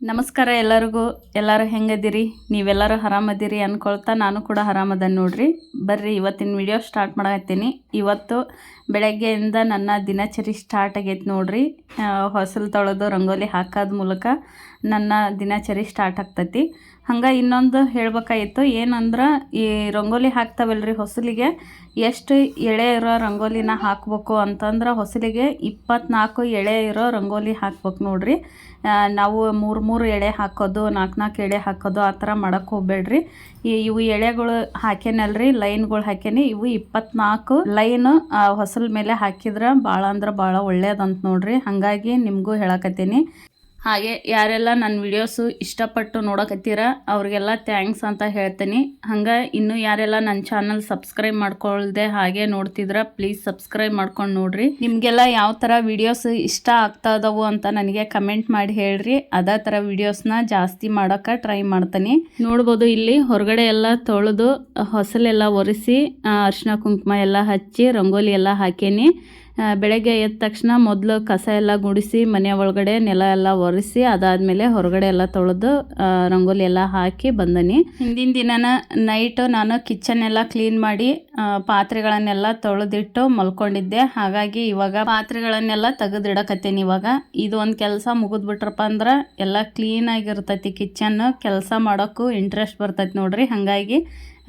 ನಮಸ್ಕಾರ ಎಲ್ಲರಿಗೂ. ಎಲ್ಲರೂ ಹೆಂಗದಿರಿ? ನೀವೆಲ್ಲರೂ ಆರಾಮದಿರಿ ಅಂದ್ಕೊಳ್ತಾ ನಾನು ಕೂಡ ಆರಾಮದ ನೋಡ್ರಿ. ಬರ್ರಿ, ಇವತ್ತಿನ ವಿಡಿಯೋ ಸ್ಟಾರ್ಟ್ ಮಾಡತ್ತೀನಿ ಇವತ್ತು ಬೆಳಗ್ಗೆಯಿಂದ ನನ್ನ ದಿನಚರಿ ಸ್ಟಾರ್ಟ್ ಆಗೈತೆ ನೋಡ್ರಿ. ಹೊಸಲು ತೊಳೆದು ರಂಗೋಲಿ ಹಾಕೋದ ಮೂಲಕ ನನ್ನ ದಿನಚರಿ ಸ್ಟಾರ್ಟ್ ಆಗ್ತೈತಿ. ಹಂಗೆ ಇನ್ನೊಂದು ಹೇಳ್ಬೇಕಾಗಿತ್ತು ಏನಂದ್ರೆ ಈ ರಂಗೋಲಿ ಹಾಕ್ತಾವಲ್ರಿ ಹೊಸಲಿಗೆ. ಎಷ್ಟು ಎಳೆ ಇರೋ ರಂಗೋಲಿನ ಹಾಕಬೇಕು ಅಂತಂದ್ರೆ ಹೊಸಲಿಗೆ ಇಪ್ಪತ್ನಾಲ್ಕು ಎಳೆ ಇರೋ ರಂಗೋಲಿ ಹಾಕ್ಬೇಕು ನೋಡ್ರಿ. ನಾವು ಮೂರು ಮೂರು ಎಳೆ ಹಾಕೋದು ನಾಲ್ಕು ನಾಲ್ಕು ಎಳೆ ಹಾಕೋದು ಆ ಥರ ಮಾಡೋಕ್ಕೆ ಹೋಗ್ಬೇಡ್ರಿ. ಈ ಇವು ಎಳೆಗಳು ಹಾಕೇನಲ್ರಿ, ಲೈನ್ಗಳು ಹಾಕೇನಿ. ಇವು ಇಪ್ಪತ್ನಾಲ್ಕು ಲೈನ್ ಹೊಸಲ್ ಮೇಲೆ ಹಾಕಿದ್ರೆ ಭಾಳ ಅಂದ್ರೆ ಭಾಳ ಒಳ್ಳೇದಂತ ನೋಡ್ರಿ. ಹಾಗಾಗಿ ನಿಮಗೂ ಹೇಳಕತ್ತೀನಿ. ಹಾಗೆ ಯಾರೆಲ್ಲ ನನ್ನ ವಿಡಿಯೋಸು ಇಷ್ಟಪಟ್ಟು ನೋಡಕತ್ತೀರ, ಅವ್ರಿಗೆಲ್ಲ ಥ್ಯಾಂಕ್ಸ್ ಅಂತ ಹೇಳ್ತೀನಿ. ಹಂಗೆ ಇನ್ನೂ ಯಾರೆಲ್ಲ ನನ್ನ ಚಾನಲ್ ಸಬ್ಸ್ಕ್ರೈಬ್ ಮಾಡ್ಕೊಳ್ದೆ ಹಾಗೆ ನೋಡ್ತಿದ್ರ, ಪ್ಲೀಸ್ ಸಬ್ಸ್ಕ್ರೈಬ್ ಮಾಡ್ಕೊಂಡು ನೋಡ್ರಿ. ನಿಮಗೆಲ್ಲ ಯಾವ ಥರ ವಿಡಿಯೋಸ್ ಇಷ್ಟ ಆಗ್ತಾ ಇದಾವು ಅಂತ ನನಗೆ ಕಮೆಂಟ್ ಮಾಡಿ ಹೇಳ್ರಿ. ಅದೇ ಥರ ವಿಡಿಯೋಸ್ನ ಜಾಸ್ತಿ ಮಾಡೋಕೆ ಟ್ರೈ ಮಾಡ್ತೀನಿ. ನೋಡ್ಬೋದು ಇಲ್ಲಿ ಹೊರಗಡೆ ಎಲ್ಲ ತೊಳೆದು ಹೊಸಲೆಲ್ಲ ಒರೆಸಿ ಅರಿಶಿನ ಕುಂಕುಮ ಎಲ್ಲ ಹಚ್ಚಿ, ರಂಗೋಲಿ ಎಲ್ಲ ಹಾಕೇನಿ. ಬೆಳಗ್ಗೆ ಎದ್ದ ತಕ್ಷಣ ಮೊದಲು ಕಸ ಎಲ್ಲ ಗುಡಿಸಿ, ಮನೆ ಒಳಗಡೆ ನೆಲ ಎಲ್ಲ ಒರೆಸಿ, ಅದಾದಮೇಲೆ ಹೊರಗಡೆ ಎಲ್ಲ ತೊಳೆದು ರಂಗೋಲಿ ಎಲ್ಲ ಹಾಕಿ ಬಂದನಿ. ಹಿಂದಿನ ದಿನನ ನೈಟು ನಾನು ಕಿಚನ್ ಎಲ್ಲ ಕ್ಲೀನ್ ಮಾಡಿ ಪಾತ್ರೆಗಳನ್ನೆಲ್ಲ ತೊಳೆದಿಟ್ಟು ಮಲ್ಕೊಂಡಿದ್ದೆ. ಹಾಗಾಗಿ ಇವಾಗ ಪಾತ್ರೆಗಳನ್ನೆಲ್ಲ ತೆಗೆದಿಡಕತ್ತೇನೆ ಇವಾಗ. ಇದು ಒಂದು ಕೆಲಸ ಮುಗಿದ್ಬಿಟ್ರಪ್ಪ ಅಂದ್ರೆ ಎಲ್ಲ ಕ್ಲೀನಾಗಿರ್ತೈತಿ ಕಿಚನ್ ಕೆಲಸ ಮಾಡೋಕ್ಕೂ ಇಂಟ್ರೆಸ್ಟ್ ಬರ್ತೈತಿ ನೋಡ್ರಿ. ಹಾಗಾಗಿ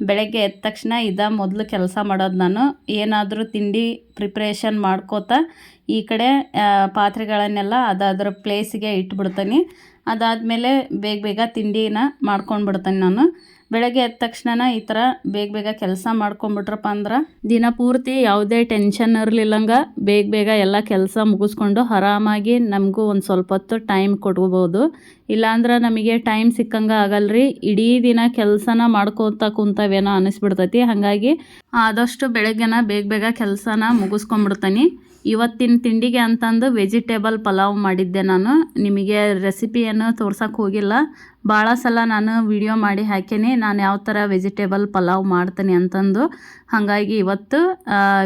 ಬೆಳಗ್ಗೆ ಎದ್ದ ತಕ್ಷಣ ಇದ ಮೊದಲು ಕೆಲಸ ಮಾಡೋದು ನಾನು. ಏನಾದರೂ ತಿಂಡಿ ಪ್ರಿಪ್ರೇಷನ್ ಮಾಡ್ಕೋತಾ ಈ ಕಡೆ ಪಾತ್ರೆಗಳನ್ನೆಲ್ಲ ಅದಾದ್ರ ಪ್ಲೇಸಿಗೆ ಇಟ್ಬಿಡ್ತೀನಿ. ಅದಾದಮೇಲೆ ಬೇಗ ಬೇಗ ತಿಂಡಿನ ಮಾಡ್ಕೊಂಡು ಬಿಡ್ತೀನಿ ನಾನು. ಬೆಳಗ್ಗೆ ಎದ್ದ ತಕ್ಷಣ ಈ ಥರ ಬೇಗ ಬೇಗ ಕೆಲಸ ಮಾಡ್ಕೊಂಬಿಟ್ರಪ್ಪ ಅಂದ್ರೆ ದಿನ ಪೂರ್ತಿ ಯಾವುದೇ ಟೆನ್ಷನ್ ಇರಲಿಲ್ಲಂಗ ಬೇಗ ಬೇಗ ಎಲ್ಲ ಕೆಲಸ ಮುಗಿಸ್ಕೊಂಡು ಆರಾಮಾಗಿ ನಮಗೂ ಒಂದು ಸ್ವಲ್ಪ ಹೊತ್ತು ಟೈಮ್ ಕೊಡ್ಬೋದು ಇಲ್ಲಾಂದ್ರೆ ನಮಗೆ ಟೈಮ್ ಸಿಕ್ಕಂಗೆ ಆಗಲ್ರಿ. ಇಡೀ ದಿನ ಕೆಲಸನ ಮಾಡ್ಕೊತ ಕುಂತವೇನೋ ಅನಿಸ್ಬಿಡ್ತೈತಿ. ಹಾಗಾಗಿ ಆದಷ್ಟು ಬೆಳಗ್ಗೆನ ಬೇಗ ಬೇಗ ಕೆಲಸನ ಮುಗಿಸ್ಕೊಂಬಿಡ್ತೀನಿ. ಇವತ್ತಿನ ತಿಂಡಿಗೆ ಅಂತಂದು ವೆಜಿಟೇಬಲ್ ಪಲಾವ್ ಮಾಡಿದ್ದೆ ನಾನು. ನಿಮಗೆ ರೆಸಿಪಿಯನ್ನು ತೋರ್ಸೋಕೆ ಹೋಗಿಲ್ಲ. ಭಾಳ ಸಲ ನಾನು ವಿಡಿಯೋ ಮಾಡಿ ಹಾಕೇನಿ. ನಾನು ಯಾವ ಥರ ವೆಜಿಟೇಬಲ್ ಪಲಾವ್ ಮಾಡ್ತೀನಿ ಅಂತಂದು. ಹಾಗಾಗಿ ಇವತ್ತು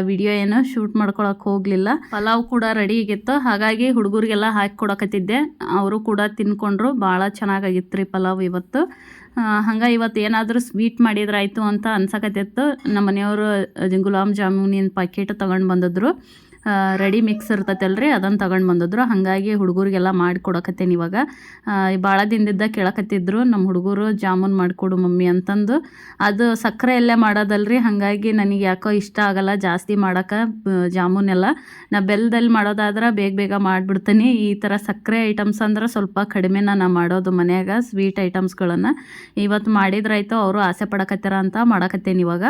ವಿಡಿಯೋ ಏನು ಶೂಟ್ ಮಾಡ್ಕೊಳಕ್ಕೆ ಹೋಗಲಿಲ್ಲ. ಪಲಾವ್ ಕೂಡ ರೆಡಿ ಆಗಿತ್ತು. ಹಾಗಾಗಿ ಹುಡುಗರಿಗೆಲ್ಲ ಹಾಕಿ ಕೊಡಕತ್ತಿದ್ದೆ. ಅವರು ಕೂಡ ತಿನ್ಕೊಂಡ್ರು. ಭಾಳ ಚೆನ್ನಾಗಾಗಿತ್ತು ರೀ ಪಲಾವ್ ಇವತ್ತು. ಹಂಗೆ ಇವತ್ತು ಏನಾದರೂ ಸ್ವೀಟ್ ಮಾಡಿದ್ರಾಯ್ತು ಅಂತ ಅನ್ಸಕತ್ತಿತ್ತು. ನಮ್ಮ ಮನೆಯವರು ಗುಲಾಬ್ ಜಾಮೂನಿನ ಪ್ಯಾಕೆಟ್ ತೊಗೊಂಡು ಬಂದಿದ್ರು. ರೆಡಿ ಮಿಕ್ಸ್ ಇರ್ತೈತಲ್ರಿ ಅದನ್ನು ತಗೊಂಡು ಬಂದಿದ್ರು. ಹಾಗಾಗಿ ಹುಡುಗರಿಗೆಲ್ಲ ಮಾಡಿ ಕೊಡಕತ್ತೇನೆ ಇವಾಗ. ಭಾಳ ದಿನದಿಂದ ಕೇಳಕತ್ತಿದ್ರು ನಮ್ಮ ಹುಡುಗರು ಜಾಮೂನ್ ಮಾಡಿಕೊಡು ಮಮ್ಮಿ ಅಂತಂದು. ಅದು ಸಕ್ಕರೆ ಎಲ್ಲೇ ಮಾಡೋದಲ್ರಿ, ಹಾಗಾಗಿ ನನಗೆ ಯಾಕೋ ಇಷ್ಟ ಆಗಲ್ಲ ಜಾಸ್ತಿ ಮಾಡೋಕೆ ಜಾಮೂನ್ ಎಲ್ಲ. ನಾ ಬೆಲ್ಲದಲ್ಲಿ ಮಾಡೋದಾದ್ರೆ ಬೇಗ ಬೇಗ ಮಾಡಿಬಿಡ್ತೀನಿ. ಈ ಥರ ಸಕ್ಕರೆ ಐಟಮ್ಸ್ ಅಂದ್ರೆ ಸ್ವಲ್ಪ ಕಡಿಮೆನ ನಾ ಮಾಡೋದು ಮನೆಯಾಗ ಸ್ವೀಟ್ ಐಟಮ್ಸ್ಗಳನ್ನು ಇವತ್ತು ಮಾಡಿದ್ರಾಯ್ತು, ಅವರು ಆಸೆ ಪಡಕತ್ತಾರ ಅಂತ ಮಾಡಕತ್ತೇನೆ ಇವಾಗ.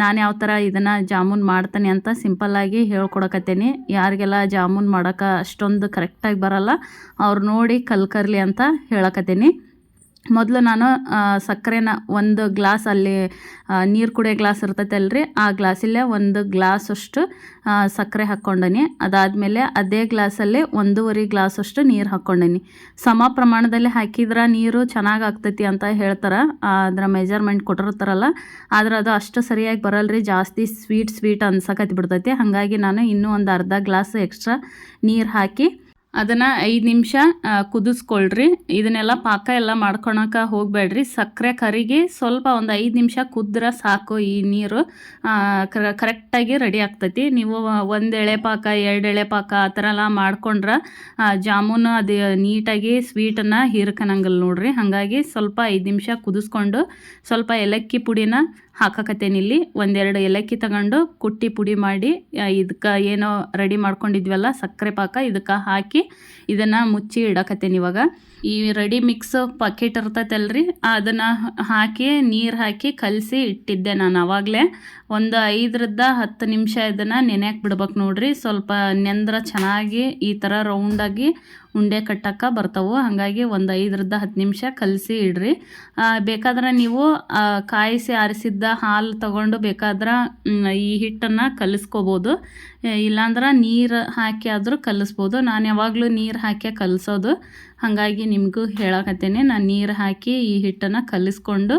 ನಾನು ಯಾವ ಥರ ಇದನ್ನು ಜಾಮೂನ್ ಮಾಡ್ತೇನೆ ಅಂತ ಸಿಂಪಲ್ಲಾಗಿ ಹೇಳ್ಕೊಡಕತ್ತೇನೆ. ಯಾರಿಗೆಲ್ಲ ಜಾಮೂನ್ ಮಾಡೋಕೆ ಅಷ್ಟೊಂದು ಕರೆಕ್ಟಾಗಿ ಬರಲ್ಲ, ಅವ್ರು ನೋಡಿ ಕಲ್ಕರ್ಲಿ ಅಂತ ಹೇಳಕತ್ತೇನಿ. ಮೊದಲು ನಾನು ಸಕ್ಕರೆನ ಒಂದು ಗ್ಲಾಸ್ ಅಲ್ಲಿ ನೀರು ಕುಡಿಯೋ ಗ್ಲಾಸ್ ಇರ್ತೈತಲ್ರಿ, ಆ ಗ್ಲಾಸಲ್ಲೇ ಒಂದು ಗ್ಲಾಸಷ್ಟು ಸಕ್ಕರೆ ಹಾಕ್ಕೊಂಡೀನಿ. ಅದಾದಮೇಲೆ ಅದೇ ಗ್ಲಾಸಲ್ಲಿ ಒಂದೂವರೆ ಗ್ಲಾಸಷ್ಟು ನೀರು ಹಾಕ್ಕೊಂಡೀನಿ. ಸಮ ಪ್ರಮಾಣದಲ್ಲಿ ಹಾಕಿದ್ರೆ ನೀರು ಚೆನ್ನಾಗಿ ಆಗ್ತೈತಿ ಅಂತ ಹೇಳ್ತಾರೆ ಅದರ ಮೆಜರ್ಮೆಂಟ್ ಕೊಟ್ಟಿರ್ತಾರಲ್ಲ, ಆದ್ರೆ ಅದು ಅಷ್ಟು ಸರಿಯಾಗಿ ಬರಲ್ರಿ, ಜಾಸ್ತಿ ಸ್ವೀಟ್ ಸ್ವೀಟ್ ಅನ್ಸಕತ್ತಿ ಬಿಡ್ತೈತಿ ಹಾಗಾಗಿ ನಾನು ಇನ್ನೂ ಒಂದು ಅರ್ಧ ಗ್ಲಾಸ್ ಎಕ್ಸ್ಟ್ರಾ ನೀರು ಹಾಕಿ ಅದನ್ನು ಐದು ನಿಮಿಷ ಕುದಿಸ್ಕೊಳ್ರಿ. ಇದನ್ನೆಲ್ಲ ಪಾಕ ಎಲ್ಲ ಮಾಡ್ಕೊಳಕ್ಕೆ ಹೋಗಬೇಡ್ರಿ. ಸಕ್ಕರೆ ಕರಿಗೆ ಸ್ವಲ್ಪ ಒಂದು ಐದು ನಿಮಿಷ ಕುದ್ರೆ ಸಾಕು ಈ ನೀರು. ಕರೆಕ್ಟಾಗಿ ರೆಡಿ ಆಗ್ತೈತಿ. ನೀವು ಒಂದು ಎಳೆ ಪಾಕ, ಎರಡು ಎಳೆ ಪಾಕ ಆ ಥರ ಎಲ್ಲ ಮಾಡ್ಕೊಂಡ್ರೆ ಜಾಮೂನು ಅದು ನೀಟಾಗಿ ಸ್ವೀಟನ್ನು ಹೀರ್ಕನಂಗಲ್ಲ ನೋಡ್ರಿ. ಹಾಗಾಗಿ ಸ್ವಲ್ಪ ಐದು ನಿಮಿಷ ಕುದಿಸ್ಕೊಂಡು ಸ್ವಲ್ಪ ಏಲಕ್ಕಿ ಪುಡಿನ ಹಾಕಕತ್ತೇನೆ ಇಲ್ಲಿ ಒಂದೆರಡು ಏಲಕ್ಕಿ ತಗೊಂಡು ಕುಟ್ಟಿ ಪುಡಿ ಮಾಡಿ ಇದಕ್ಕೆ ಏನೋ ರೆಡಿ ಮಾಡ್ಕೊಂಡಿದ್ವಲ್ಲ, ಸಕ್ಕರೆ ಪಾಕ ಇದಕ್ಕೆ ಹಾಕಿ ಇದನ್ನು ಮುಚ್ಚಿ ಇಡಕತ್ತೇನೆ ಇವಾಗ. ಈ ರೆಡಿ ಮಿಕ್ಸ್ ಪಾಕೆಟ್ ಇರ್ತೈತಲ್ರಿ, ಅದನ್ನು ಹಾಕಿ ನೀರು ಹಾಕಿ ಕಲಸಿ ಇಟ್ಟಿದ್ದೆ ನಾನು ಅವಾಗಲೇ. ಒಂದು ಐದರಿಂದ ಹತ್ತು ನಿಮಿಷ ಇದನ್ನು ನೆನೆಯಕ್ಕೆ ಬಿಡ್ಬೇಕು ನೋಡ್ರಿ. ಸ್ವಲ್ಪ ನೆಂದ್ರ ಚೆನ್ನಾಗಿ ಈ ಥರ ರೌಂಡಾಗಿ ಉಂಡೆ ಕಟ್ಟಕ್ಕೆ ಬರ್ತಾವೆ. ಹಾಗಾಗಿ ಒಂದು ಐದರಿಂದ ಹತ್ತು ನಿಮಿಷ ಕಲಸಿ ಇಡ್ರಿ. ಬೇಕಾದ್ರೆ ನೀವು ಕಾಯಿಸಿ ಆರಿಸಿದ್ದ ಹಾಲು ತಗೊಂಡು ಬೇಕಾದ್ರೆ ಈ ಹಿಟ್ಟನ್ನು ಕಲಿಸ್ಕೋಬೋದು. ಇಲ್ಲಾಂದ್ರೆ ನೀರು ಹಾಕಿ ಆದರೂ ಕಲಿಸ್ಬೋದು. ನಾನು ಯಾವಾಗಲೂ ನೀರು ಹಾಕಿ ಕಲಿಸೋದು. ಹಾಗಾಗಿ ನಿಮಗೂ ಹೇಳಕತ್ತೇನೆ, ನಾನು ನೀರು ಹಾಕಿ ಈ ಹಿಟ್ಟನ್ನು ಕಲಿಸ್ಕೊಂಡು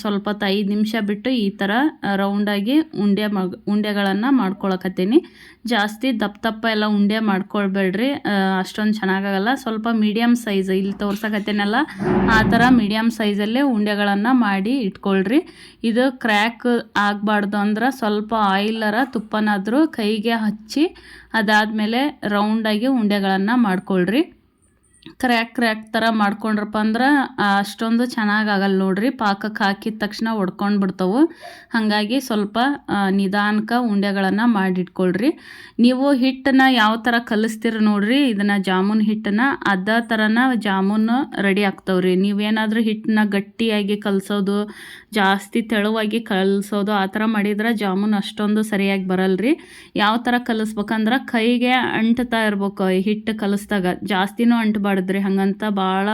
ಸ್ವಲ್ಪ ಐದು ನಿಮಿಷ ಬಿಟ್ಟು ಈ ಥರ ರೌಂಡಾಗಿ ಉಂಡೆ ಮಗ ಉಂಡೆಗಳನ್ನು ಮಾಡ್ಕೊಳಕತ್ತೀನಿ. ಜಾಸ್ತಿ ದಪ್ಪ ದಪ್ಪ ಎಲ್ಲ ಉಂಡೆ ಮಾಡ್ಕೊಳ್ಬೇಡ್ರಿ. ಅಷ್ಟೊಂದು ಚೆನ್ನಾಗಾಗಲ್ಲ. ಸ್ವಲ್ಪ ಮೀಡಿಯಮ್ ಸೈಜ್ ಇಲ್ಲಿ ತೋರ್ಸಕತ್ತೇನಲ್ಲ, ಆ ಥರ ಮೀಡಿಯಮ್ ಸೈಜಲ್ಲೇ ಉಂಡೆಗಳನ್ನು ಮಾಡಿ ಇಟ್ಕೊಳ್ರಿ. ಇದು ಕ್ರ್ಯಾಕ್ ಆಗಬಾರ್ದು ಅಂದ್ರೆ ಸ್ವಲ್ಪ ಆಯಿಲರ ತುಪ್ಪನಾದರೂ ಕೈಗೆ ಹಚ್ಚಿ ಅದಾದಮೇಲೆ ರೌಂಡಾಗಿ ಉಂಡೆಗಳನ್ನು ಮಾಡ್ಕೊಳ್ರಿ. ಕ್ರ್ಯಾಕ್ ಕ್ರ್ಯಾಕ್ ಥರ ಮಾಡ್ಕೊಂಡ್ರಪ್ಪ ಅಂದ್ರೆ ಅಷ್ಟೊಂದು ಅಷ್ಟೊಂದು ಚೆನ್ನಾಗಾಗಲ್ಲ ನೋಡ್ರಿ. ಪಾಕಕ್ಕೆ ಹಾಕಿದ ತಕ್ಷಣ ಒಡ್ಕೊಂಡು ಬಿಡ್ತಾವು. ಹಾಗಾಗಿ ಸ್ವಲ್ಪ ನಿಧಾನಕ ನಿಧಾನಕ್ಕೆ ಉಂಡೆಗಳನ್ನು ಮಾಡಿಟ್ಕೊಳ್ರಿ. ನೀವು ಹಿಟ್ಟನ್ನ ಯಾವ ಥರ ಕಲಿಸ್ತೀರ ನೋಡ್ರಿ. ಇದನ್ನು ಜಾಮೂನ್ ಹಿಟ್ಟನ್ನ, ಅದ ಥರನ ಜಾಮೂನು ರೆಡಿ ಆಗ್ತಾವ್ರಿ. ನೀವೇನಾದರೂ ಹಿಟ್ಟನ್ನ ಗಟ್ಟಿಯಾಗಿ ಕಲಸೋದು, ಜಾಸ್ತಿ ತೆಳುವಾಗಿ ಕಲಿಸೋದು, ಆ ಥರ ಮಾಡಿದ್ರೆ ಜಾಮೂನ್ ಅಷ್ಟೊಂದು ಸರಿಯಾಗಿ ಬರಲ್ರಿ. ಯಾವ ಥರ ಕಲಿಸ್ಬೇಕಂದ್ರೆ ಕೈಗೆ ಅಂಟ್ತಾ ಇರ್ಬೇಕು ಹಿಟ್ಟು ಕಲಿಸ್ದಾಗ. ಜಾಸ್ತಿನೂ ಅಂಟಬಾರ್ದ್ರಿ ಹಂಗಂತ ಭಾಳ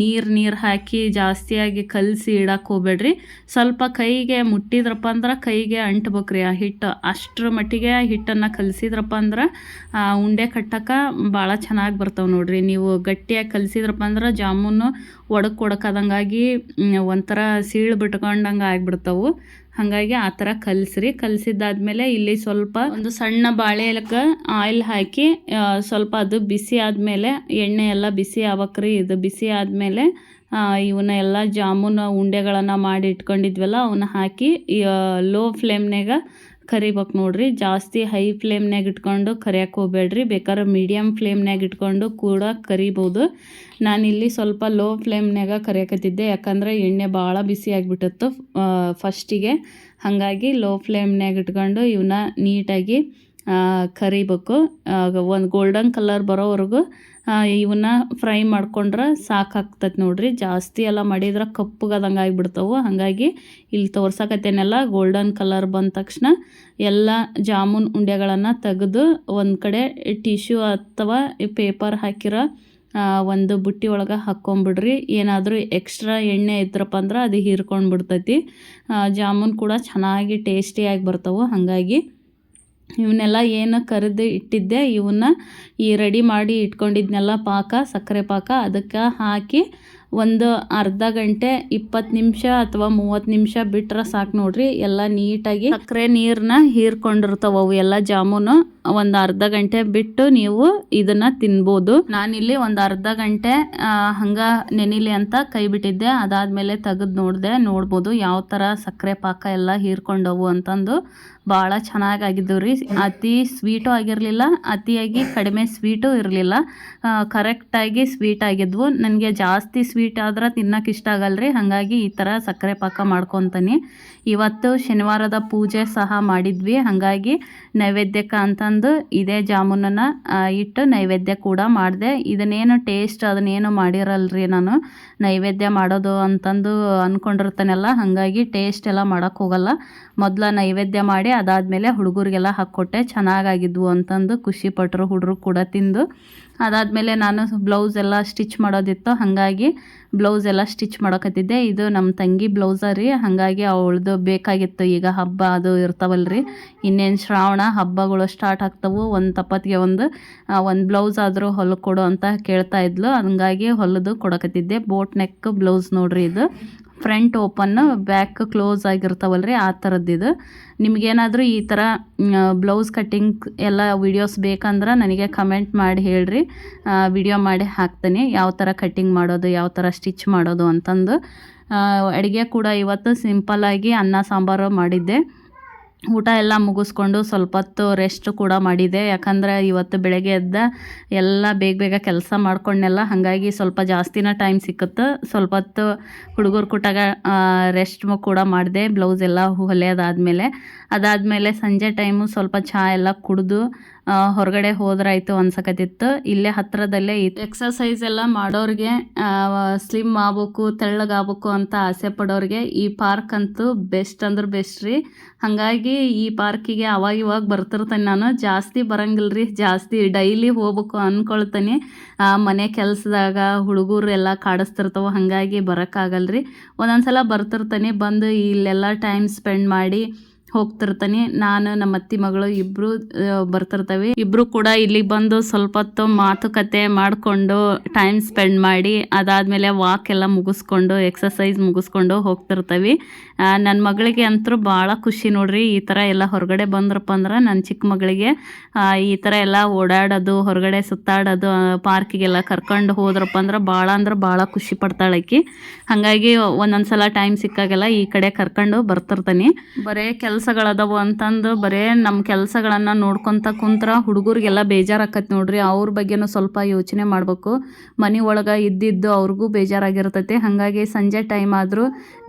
ನೀರು ನೀರು ಹಾಕಿ ಜಾಸ್ತಿಯಾಗಿ ಕಲಸಿ ಇಡಕ್ಕೆ ಹೋಗ್ಬೇಡ್ರಿ. ಸ್ವಲ್ಪ ಕೈಗೆ ಮುಟ್ಟಿದ್ರಪ್ಪ ಅಂದ್ರೆ ಕೈಗೆ ಅಂಟ್ಬೇಕ್ರಿ ಆ ಹಿಟ್ಟು. ಅಷ್ಟರ ಮಟ್ಟಿಗೆ ಆ ಹಿಟ್ಟನ್ನು ಕಲಸಿದ್ರಪ್ಪ ಅಂದ್ರೆ ಉಂಡೆ ಕಟ್ಟಕ್ಕೆ ಭಾಳ ಚೆನ್ನಾಗಿ ಬರ್ತಾವೆ ನೋಡ್ರಿ. ನೀವು ಗಟ್ಟಿಯಾಗಿ ಕಲಸಿದ್ರಪ್ಪ ಅಂದ್ರೆ ಜಾಮೂನು ಒಡಕ್ಕೆ ಒಡಕದಂಗಾಗಿ ಒಂಥರ ಸೀಳು ಬಿಟ್ಕೊಂಡಂಗೆ ಆಗಿಬಿಡ್ತಾವು. ಹಾಗಾಗಿ ಆ ಥರ ಕಲಸ್ರಿ. ಕಲಸಿದ್ದಾದ್ಮೇಲೆ ಇಲ್ಲಿ ಸ್ವಲ್ಪ ಒಂದು ಸಣ್ಣ ಬಾಳೆ ಎಲೆಗೆ ಆಯಿಲ್ ಹಾಕಿ ಸ್ವಲ್ಪ ಅದು ಬಿಸಿ ಆದಮೇಲೆ ಎಣ್ಣೆ ಎಲ್ಲ ಬಿಸಿ ಆಗ್ಬೇಕ್ರಿ ಇದು ಬಿಸಿ ಆದಮೇಲೆ ಇವನ್ನ ಎಲ್ಲ ಜಾಮೂನ್ ಉಂಡೆಗಳನ್ನು ಮಾಡಿ ಇಟ್ಕೊಂಡಿದ್ವಲ್ಲ ಅವನ್ನ ಹಾಕಿ ಲೋ ಫ್ಲೇಮ್ನಾಗ ಕರಿಬೇಕು ನೋಡ್ರಿ. ಜಾಸ್ತಿ ಹೈ ಫ್ಲೇಮ್ನಾಗ ಇಟ್ಕೊಂಡು ಕರಿಯಕ್ಕೆ ಹೋಗ್ಬೇಡ್ರಿ. ಬೇಕಾದ್ರೆ ಮೀಡಿಯಮ್ ಫ್ಲೇಮ್ನಾಗ ಇಟ್ಕೊಂಡು ಕೂಡ ಕರಿಬೋದು. ನಾನಿಲ್ಲಿ ಸ್ವಲ್ಪ ಲೋ ಫ್ಲೇಮ್ನಾಗ ಕರಿಯಕತ್ತಿದ್ದೆ. ಯಾಕಂದರೆ ಎಣ್ಣೆ ಭಾಳ ಬಿಸಿ ಆಗಿಬಿಟ್ಟಿತ್ತು ಫಸ್ಟಿಗೆ ಹಾಗಾಗಿ ಲೋ ಫ್ಲೇಮ್ನಾಗ ಇಟ್ಕೊಂಡು ಇವನ್ನ ನೀಟಾಗಿ ಕರಿಬೇಕು. ಒಂದು ಗೋಲ್ಡನ್ ಕಲರ್ ಬರೋವರೆಗೂ ಇವನ್ನ ಫ್ರೈ ಮಾಡ್ಕೊಂಡ್ರೆ ಸಾಕಾಗ್ತೈತೆ ನೋಡ್ರಿ. ಜಾಸ್ತಿ ಎಲ್ಲ ಮಾಡಿದ್ರೆ ಕಪ್ಪಗದಂಗೆ ಆಗಿಬಿಡ್ತಾವೆ. ಹಾಗಾಗಿ ಇಲ್ಲಿ ತೋರ್ಸಕತ್ತೇನೆಲ್ಲ ಗೋಲ್ಡನ್ ಕಲರ್ ಬಂದ ತಕ್ಷಣ ಎಲ್ಲ ಜಾಮೂನ್ ಉಂಡೆಗಳನ್ನು ತೆಗೆದು ಒಂದು ಕಡೆ ಟಿಶ್ಯೂ ಅಥವಾ ಪೇಪರ್ ಹಾಕಿರೋ ಒಂದು ಬುಟ್ಟಿ ಒಳಗೆ ಹಾಕ್ಕೊಂಬಿಡ್ರಿ ಏನಾದರೂ ಎಕ್ಸ್ಟ್ರಾ ಎಣ್ಣೆ ಇದ್ರಪ್ಪ ಅಂದ್ರೆ ಅದು ಹೀರ್ಕೊಂಡು ಬಿಡ್ತೈತಿ ಜಾಮೂನ್ ಕೂಡ ಚೆನ್ನಾಗಿ ಟೇಸ್ಟಿಯಾಗಿ ಬರ್ತವೆ. ಹಾಗಾಗಿ ಇವನ್ನೆಲ್ಲ ಏನು ಕರೆದು ಇಟ್ಟಿದ್ದೆ, ಇವನ್ನ ಈ ರೆಡಿ ಮಾಡಿ ಇಟ್ಕೊಂಡಿದ್ನೆಲ್ಲ ಪಾಕ, ಸಕ್ಕರೆ ಪಾಕ, ಅದಕ್ಕೆ ಹಾಕಿ ಒಂದು ಅರ್ಧ ಗಂಟೆ, ಇಪ್ಪತ್ತು ನಿಮಿಷ ಅಥವಾ ಮೂವತ್ತು ನಿಮಿಷ ಬಿಟ್ಟರೆ ಸಾಕು ನೋಡ್ರಿ. ಎಲ್ಲ ನೀಟಾಗಿ ಸಕ್ಕರೆ ನೀರನ್ನ ಹೀರ್ಕೊಂಡಿರ್ತಾವೆ ಅವು ಎಲ್ಲ ಜಾಮೂನು. ಒಂದು ಅರ್ಧ ಗಂಟೆ ಬಿಟ್ಟು ನೀವು ಇದನ್ನ ತಿನ್ಬೋದು. ನಾನಿಲ್ಲಿ ಒಂದು ಅರ್ಧ ಗಂಟೆ ಹಂಗ ನೆನಿಲಿ ಅಂತ ಕೈ ಬಿಟ್ಟಿದ್ದೆ. ಅದಾದ್ಮೇಲೆ ತೆಗೆದು ನೋಡಿದೆ, ನೋಡ್ಬೋದು ಯಾವ ಥರ ಸಕ್ಕರೆ ಪಾಕ ಎಲ್ಲ ಹೀರ್ಕೊಂಡವು ಅಂತಂದು ಭಾಳ ಚೆನ್ನಾಗಾಗಿದ್ದವು ರೀ ಅತಿ ಸ್ವೀಟು ಆಗಿರಲಿಲ್ಲ, ಅತಿಯಾಗಿ ಕಡಿಮೆ ಸ್ವೀಟು ಇರಲಿಲ್ಲ. ಕರೆಕ್ಟಾಗಿ ಸ್ವೀಟ್ ಆಗಿದ್ವು. ನನಗೆ ಜಾಸ್ತಿ ಸ್ವೀಟ್ ಆದ್ರೆ ತಿನ್ನಕ್ಕೆ ಇಷ್ಟ ಆಗಲ್ಲ ರೀ ಹಾಗಾಗಿ ಈ ಥರ ಸಕ್ಕರೆ ಪಾಕ ಮಾಡ್ಕೊತೀನಿ. ಇವತ್ತು ಶನಿವಾರದ ಪೂಜೆ ಸಹ ಮಾಡಿದ್ವಿ. ಹಾಗಾಗಿ ನೈವೇದ್ಯಕ್ಕೆ ಅಂತಂದು ಇದೇ ಜಾಮೂನನ್ನು ಇಟ್ಟು ನೈವೇದ್ಯ ಕೂಡ ಮಾಡಿದೆ. ಇದನ್ನೇನು ಟೇಸ್ಟ್ ಅದನ್ನೇನು ಮಾಡಿರಲ್ರಿ ನಾನು. ನೈವೇದ್ಯ ಮಾಡೋದು ಅಂತಂದು ಅಂದ್ಕೊಂಡಿರ್ತಾನೆಲ್ಲ ಹಾಗಾಗಿ ಟೇಸ್ಟ್ ಎಲ್ಲ ಮಾಡೋಕ್ಕೆ ಹೋಗಲ್ಲ. ಮೊದಲ ನೈವೇದ್ಯ ಮಾಡಿ ಅದಾದಮೇಲೆ ಹುಡುಗರಿಗೆಲ್ಲ ಹಾಕ್ಕೊಟ್ಟೆ, ಚೆನ್ನಾಗಾಗಿದ್ವು ಅಂತಂದು ಖುಷಿ ಪಟ್ಟರು ಹುಡುಗರು ಕೂಡ ತಿಂದು. ಅದಾದಮೇಲೆ ನಾನು ಬ್ಲೌಸ್ ಎಲ್ಲ ಸ್ಟಿಚ್ ಮಾಡೋದಿತ್ತು, ಹಾಗಾಗಿ ಬ್ಲೌಸ್ ಎಲ್ಲ ಸ್ಟಿಚ್ ಮಾಡೋಕತ್ತಿದ್ದೆ. ಇದು ನಮ್ಮ ತಂಗಿ ಬ್ಲೌಸ ರೀ, ಹಾಗಾಗಿ ಅವಳದು ಬೇಕಾಗಿತ್ತು. ಈಗ ಹಬ್ಬ ಅದು ಇರ್ತಾವಲ್ರಿ, ಇನ್ನೇನು ಶ್ರಾವಣ ಹಬ್ಬಗಳು ಸ್ಟಾರ್ಟ್ ಆಗ್ತವು. ಒಂದು ತಪ್ಪತ್ತಿಗೆ ಒಂದು ಒಂದು ಬ್ಲೌಸ್ ಆದರೂ ಹೊಲಕ್ಕೆ ಕೊಡು ಅಂತ ಕೇಳ್ತಾ ಇದ್ಲು. ಹಂಗಾಗಿ ಹೊಲದು ಕೊಡಕತ್ತಿದ್ದೆ. ಬೋಟ್ ನೆಕ್ ಬ್ಲೌಸ್ ನೋಡ್ರಿ ಇದು. ಫ್ರಂಟ್ ಓಪನ್ ಬ್ಯಾಕ್ ಕ್ಲೋಸ್ ಆಗಿರ್ತಾವಲ್ರಿ ಆ ಥರದ್ದಿದು ನಿಮಗೇನಾದರೂ ಈ ಥರ ಬ್ಲೌಸ್ ಕಟ್ಟಿಂಗ್ ಎಲ್ಲ ವಿಡಿಯೋಸ್ ಬೇಕಂದ್ರೆ ನನಗೆ ಕಮೆಂಟ್ ಮಾಡಿ ಹೇಳ್ರಿ. ವಿಡಿಯೋ ಮಾಡಿ ಹಾಕ್ತೀನಿ. ಯಾವ ಥರ ಕಟ್ಟಿಂಗ್ ಮಾಡೋದು, ಯಾವ ಥರ ಸ್ಟಿಚ್ ಮಾಡೋದು ಅಂತಂದು. ಅಡುಗೆ ಕೂಡ ಇವತ್ತು ಸಿಂಪಲ್ಲಾಗಿ ಅನ್ನ ಸಾಂಬಾರು ಮಾಡಿದ್ದೆ. ಊಟ ಎಲ್ಲ ಮುಗಿಸ್ಕೊಂಡು ಸ್ವಲ್ಪ ಹೊತ್ತು ರೆಸ್ಟ್ ಕೂಡ ಮಾಡಿದೆ. ಯಾಕಂದ್ರೆ ಇವತ್ತು ಬೆಳಗ್ಗೆ ಎದ್ದ ಎಲ್ಲ ಬೇಗ ಬೇಗ ಕೆಲಸ ಮಾಡ್ಕೊಂಡೆಲ್ಲ ಹಾಗಾಗಿ ಸ್ವಲ್ಪ ಜಾಸ್ತಿನ ಟೈಮ್ ಸಿಕ್ಕುತ್ತೆ. ಸ್ವಲ್ಪ ಹೊತ್ತು ಹುಡುಗರು ಕೂಟಾಗ ರೆಸ್ಟ್ ಕೂಡ ಮಾಡಿದೆ. ಬ್ಲೌಸ್ ಎಲ್ಲ ಹೊಲೆಯೋದಾದ್ಮೇಲೆ. ಅದಾದಮೇಲೆ ಸಂಜೆ ಟೈಮು ಸ್ವಲ್ಪ ಚಹಾ ಎಲ್ಲ ಕುಡಿದು ಹೊರಗಡೆ ಹೋದ್ರಾಯ್ತು ಅನ್ಸಕತ್ತಿತ್ತು. ಇಲ್ಲೇ ಹತ್ರದಲ್ಲೇ ಇತ್ತು. ಎಕ್ಸಸೈಸ್ ಎಲ್ಲ ಮಾಡೋರಿಗೆ ಸ್ಲಿಮ್ ಆಗ್ಬೇಕು, ತೆಳ್ಳಗಾಗಬೇಕು ಅಂತ ಆಸೆ ಪಡೋರಿಗೆ ಈ ಪಾರ್ಕ್ ಅಂತೂ ಬೆಸ್ಟ್ ಅಂದ್ರೆ ಬೆಸ್ಟ್ ರೀ. ಹಾಗಾಗಿ ಈ ಪಾರ್ಕಿಗೆ ಅವಾಗ ಇವಾಗ ಬರ್ತಿರ್ತೇನೆ ನಾನು. ಜಾಸ್ತಿ ಬರಂಗಿಲ್ಲ ರೀ. ಜಾಸ್ತಿ ಡೈಲಿ ಹೋಗ್ಬೇಕು ಅಂದ್ಕೊಳ್ತೀನಿ ಮನೆ ಕೆಲಸದಾಗ ಹುಡುಗರು ಎಲ್ಲ ಕಾಡಿಸ್ತಿರ್ತಾವೆ, ಹಾಗಾಗಿ ಬರೋಕ್ಕಾಗಲ್ಲ ರೀ ಒಂದೊಂದು ಸಲ ಬರ್ತಿರ್ತೀನಿ. ಬಂದು ಇಲ್ಲೆಲ್ಲ ಟೈಮ್ ಸ್ಪೆಂಡ್ ಮಾಡಿ ಹೋಗ್ತಿರ್ತಾನೆ. ನಾನು, ನಮ್ಮ ಅತ್ತಿ ಮಗಳು ಇಬ್ರು ಬರ್ತಿರ್ತವೆ. ಇಬ್ರು ಕೂಡ ಇಲ್ಲಿಗೆ ಬಂದು ಸ್ವಲ್ಪ ಹೊತ್ತು ಮಾತುಕತೆ ಮಾಡಿಕೊಂಡು ಟೈಮ್ ಸ್ಪೆಂಡ್ ಮಾಡಿ, ಅದಾದ್ಮೇಲೆ ವಾಕ್ ಎಲ್ಲ ಮುಗಿಸ್ಕೊಂಡು ಎಕ್ಸಸೈಸ್ ಮುಗಿಸ್ಕೊಂಡು ಹೋಗ್ತಿರ್ತವೆ. ನನ್ನ ಮಗಳಿಗೆ ಅಂತೂ ಭಾಳ ಖುಷಿ ನೋಡ್ರಿ. ಈ ಥರ ಎಲ್ಲ ಹೊರಗಡೆ ಬಂದ್ರಪ್ಪ ಅಂದ್ರೆ ನನ್ನ ಚಿಕ್ಕ ಮಗಳಿಗೆ ಈ ಥರ ಎಲ್ಲ ಓಡಾಡೋದು, ಹೊರಗಡೆ ಸುತ್ತಾಡೋದು ಪಾರ್ಕಿಗೆಲ್ಲ ಕರ್ಕೊಂಡು ಹೋದ್ರಪ್ಪ ಅಂದ್ರೆ ಭಾಳ ಅಂದ್ರೆ ಭಾಳ ಖುಷಿ ಪಡ್ತಾಳಕ್ಕಿ ಹಾಗಾಗಿ ಒಂದೊಂದು ಸಲ ಟೈಮ್ ಸಿಕ್ಕಾಗೆಲ್ಲ ಈ ಕಡೆ ಕರ್ಕೊಂಡು ಬರ್ತಿರ್ತಾನೆ. ಬರೇ ಕೆಲಸಗಳದಾವು ಅಂತಂದು ಬರೇ ನಮ್ಮ ಕೆಲಸಗಳನ್ನು ನೋಡ್ಕೊತ ಕುಂತ್ರ ಹುಡುಗರಿಗೆಲ್ಲ ಬೇಜಾರಾಕತಿ ನೋಡ್ರಿ. ಅವ್ರ ಬಗ್ಗೆನೂ ಸ್ವಲ್ಪ ಯೋಚನೆ ಮಾಡಬೇಕು. ಮನೆ ಒಳಗೆ ಇದ್ದಿದ್ದು ಅವ್ರಿಗೂ ಬೇಜಾರಾಗಿರ್ತೈತಿ. ಹಾಗಾಗಿ ಸಂಜೆ ಟೈಮ್ ಆದರೂ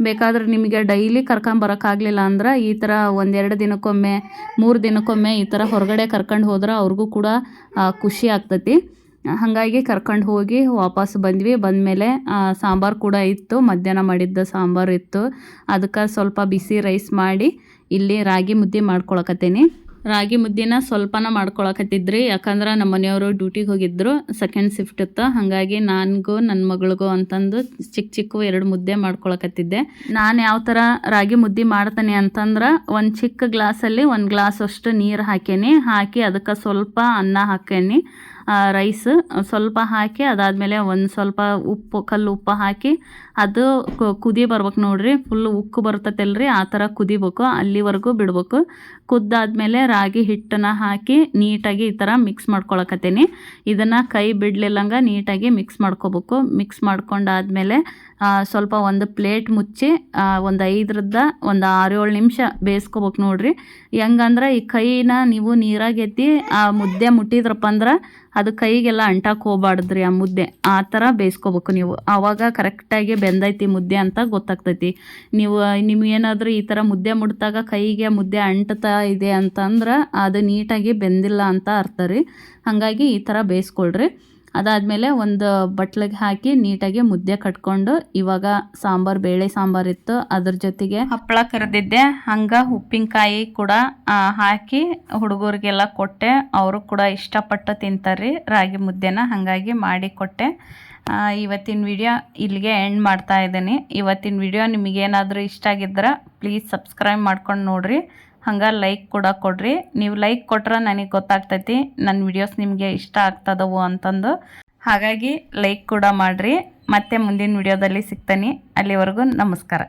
ಬೇಕಾದ್ರೆ ನಿಮಗೆ ಡೈಲಿ ಕರ್ಕೊಂಬರೋಕ್ಕಾಗಲಿಲ್ಲ ಅಂದ್ರೆ ಈ ಥರ ಒಂದೆರಡು ದಿನಕ್ಕೊಮ್ಮೆ, ಮೂರು ದಿನಕ್ಕೊಮ್ಮೆ ಈ ಥರ ಹೊರಗಡೆ ಕರ್ಕೊಂಡು ಹೋದ್ರೆ ಅವ್ರಿಗೂ ಕೂಡ ಖುಷಿ ಆಗ್ತೈತಿ. ಹಾಗಾಗಿ ಕರ್ಕೊಂಡು ಹೋಗಿ ವಾಪಸ್ ಬಂದ್ವಿ. ಬಂದಮೇಲೆ ಸಾಂಬಾರು ಕೂಡ ಇತ್ತು. ಮಧ್ಯಾಹ್ನ ಮಾಡಿದ್ದ ಸಾಂಬಾರು ಇತ್ತು. ಅದಕ್ಕೆ ಸ್ವಲ್ಪ ಬಿಸಿ ರೈಸ್ ಮಾಡಿ ಇಲ್ಲಿ ರಾಗಿ ಮುದ್ದೆ ಮಾಡ್ಕೊಳಕತ್ತೇನೆ. ರಾಗಿ ಮುದ್ದೆನ ಸ್ವಲ್ಪನ ಮಾಡ್ಕೊಳಕತ್ತಿದ್ರಿ, ಯಾಕಂದ್ರೆ ನಮ್ಮ ಮನೆಯವರು ಡ್ಯೂಟಿಗೆ ಹೋಗಿದ್ರು ಸೆಕೆಂಡ್ ಶಿಫ್ಟ್ ಇತ್ತು ಹಾಗಾಗಿ ನನಗೂ ನನ್ನ ಮಗಳಿಗೂ ಅಂತಂದು ಚಿಕ್ಕ ಚಿಕ್ಕ ಎರಡು ಮುದ್ದೆ ಮಾಡ್ಕೊಳಕತ್ತಿದ್ದೆ. ನಾನು ಯಾವ ಥರ ರಾಗಿ ಮುದ್ದೆ ಮಾಡ್ತೇನೆ ಅಂತಂದ್ರೆ ಒಂದು ಚಿಕ್ಕ ಗ್ಲಾಸಲ್ಲಿ ಒಂದು ಗ್ಲಾಸ್ ಅಷ್ಟು ನೀರು ಹಾಕೇನಿ, ಹಾಕಿ ಅದಕ್ಕೆ ಸ್ವಲ್ಪ ಅನ್ನ ಹಾಕೇನಿ. ರೈಸ್ ಸ್ವಲ್ಪ ಹಾಕಿ, ಅದಾದಮೇಲೆ ಒಂದು ಸ್ವಲ್ಪ ಉಪ್ಪು, ಕಲ್ಲು ಉಪ್ಪು ಹಾಕಿ, ಅದು ಕುದಿ ಬರ್ಬೇಕು ನೋಡ್ರಿ. ಫುಲ್ ಉಕ್ಕು ಬರ್ತೈತಲ್ರಿ, ಆ ಥರ ಕುದಿಬೇಕು, ಅಲ್ಲಿವರೆಗೂ ಬಿಡ್ಬೇಕು. ಕುದ್ದಾದಮೇಲೆ ರಾಗಿ ಹಿಟ್ಟನ್ನು ಹಾಕಿ ನೀಟಾಗಿ ಈ ಥರ ಮಿಕ್ಸ್ ಮಾಡ್ಕೊಳಕತ್ತೀನಿ. ಇದನ್ನು ಕೈ ಬಿಡ್ಲಿಲ್ಲಂಗ ನೀಟಾಗಿ ಮಿಕ್ಸ್ ಮಾಡ್ಕೋಬೇಕು. ಮಿಕ್ಸ್ ಮಾಡ್ಕೊಂಡಾದ್ಮೇಲೆ ಸ್ವಲ್ಪ ಒಂದು ಪ್ಲೇಟ್ ಮುಚ್ಚಿ ಒಂದು ಐದರಿಂದ ಒಂದು ಆರು ಏಳು ನಿಮಿಷ ಬೇಯಿಸ್ಕೋಬೇಕು ನೋಡ್ರಿ. ಹೆಂಗಂದ್ರೆ ಈ ಕೈನ ನೀವು ನೀರಾಗೆತ್ತಿ ಆ ಮುದ್ದೆ ಮುಟ್ಟಿದ್ರಪ್ಪ ಅಂದ್ರೆ ಅದು ಕೈಗೆಲ್ಲ ಅಂಟಕ್ಕೆ ಹೋಗ್ಬಾರ್ದ್ರಿ ಆ ಮುದ್ದೆ. ಆ ಥರ ಬೇಯಿಸ್ಕೋಬೇಕು ನೀವು. ಆವಾಗ ಕರೆಕ್ಟಾಗಿ ಬೆಂದೈತಿ ಮುದ್ದೆ ಅಂತ ಗೊತ್ತಾಗ್ತೈತಿ. ನೀವು ನಿಮ್ಗೇನಾದರೂ ಈ ಥರ ಮುದ್ದೆ ಮುಟ್ಟಾಗ ಕೈಗೆ ಮುದ್ದೆ ಅಂಟ್ತಾ ಇದೆ ಅಂತಂದ್ರೆ ಅದು ನೀಟಾಗಿ ಬೆಂದಿಲ್ಲ ಅಂತ ಅರ್ಥ ರೀ. ಹಾಗಾಗಿ ಈ ಥರ ಬೇಯಿಸ್ಕೊಳ್ರಿ. ಅದಾದಮೇಲೆ ಒಂದು ಬಟ್ಲಿಗೆ ಹಾಕಿ ನೀಟಾಗಿ ಮುದ್ದೆ ಕಟ್ಕೊಂಡು ಇವಾಗ ಸಾಂಬಾರು, ಬೇಳೆ ಸಾಂಬಾರು ಇತ್ತು. ಅದ್ರ ಜೊತೆಗೆ ಹಪ್ಪಳ ಕರೆದಿದ್ದೆ. ಹಂಗೆ ಉಪ್ಪಿನಕಾಯಿ ಕೂಡ ಹಾಕಿ ಹುಡುಗರಿಗೆಲ್ಲ ಕೊಟ್ಟೆ. ಅವರು ಕೂಡ ಇಷ್ಟಪಟ್ಟು ತಿಂತಾರೆ ರಾಗಿ ಮುದ್ದೆನ ಹಾಗಾಗಿ ಮಾಡಿ ಕೊಟ್ಟೆ. ಇವತ್ತಿನ ವಿಡಿಯೋ ಇಲ್ಲಿಗೆ ಎಂಡ್ ಮಾಡ್ತಾ ಇದ್ದೀನಿ. ಇವತ್ತಿನ ವಿಡಿಯೋ ನಿಮಗೇನಾದರೂ ಇಷ್ಟ ಆಗಿದ್ರೆ ಪ್ಲೀಸ್ ಸಬ್ಸ್ಕ್ರೈಬ್ ಮಾಡ್ಕೊಂಡು ನೋಡ್ರಿ. ಹಂಗೆ ಲೈಕ್ ಕೂಡ ಕೊಡ್ರಿ. ನೀವು ಲೈಕ್ ಕೊಟ್ರೆ ನನಗೆ ಗೊತ್ತಾಗ್ತೈತಿ ನನ್ನ ವಿಡಿಯೋಸ್ ನಿಮಗೆ ಇಷ್ಟ ಆಗ್ತದವು ಅಂತಂದು. ಹಾಗಾಗಿ ಲೈಕ್ ಕೂಡ ಮಾಡಿರಿ. ಮತ್ತೆ ಮುಂದಿನ ವಿಡಿಯೋದಲ್ಲಿ ಸಿಗ್ತೀನಿ. ಅಲ್ಲಿವರೆಗೂ ನಮಸ್ಕಾರ.